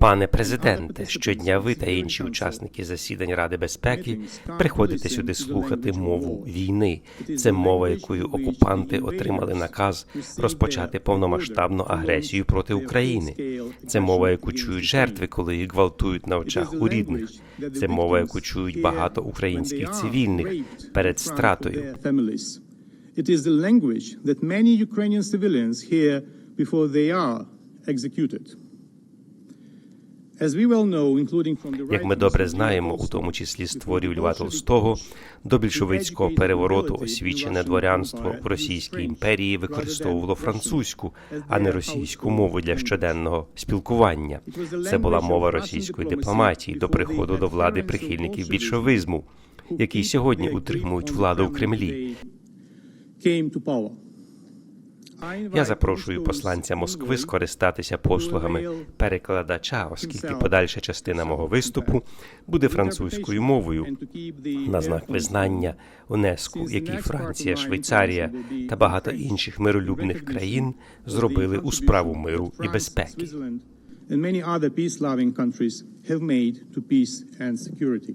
Пане президенте, щодня ви та інші учасники засідань Ради безпеки приходите сюди слухати мову війни. Це мова, якою окупанти отримали наказ розпочати повномасштабну агресію проти України. Це мова, яку чують жертви, коли їх гвалтують на очах у рідних. Це мова, яку чують багато українських цивільних перед стратою. It is the language that many Ukrainian civilians hear before they are executed. Як ми добре знаємо, у тому числі з творів Льва Толстого, до більшовицького перевороту освічене дворянство в Російській імперії використовувало французьку, а не російську мову для щоденного спілкування. Це була мова російської дипломатії до приходу до влади прихильників більшовизму, які сьогодні утримують владу в Кремлі. Я запрошую посланця Москви скористатися послугами перекладача, оскільки подальша частина мого виступу буде французькою мовою на знак визнання УНЕСКО, який Франція, Швейцарія та багато інших миролюбних країн зробили у справу миру і безпеки. And many other peace-loving countries have made to peace and security.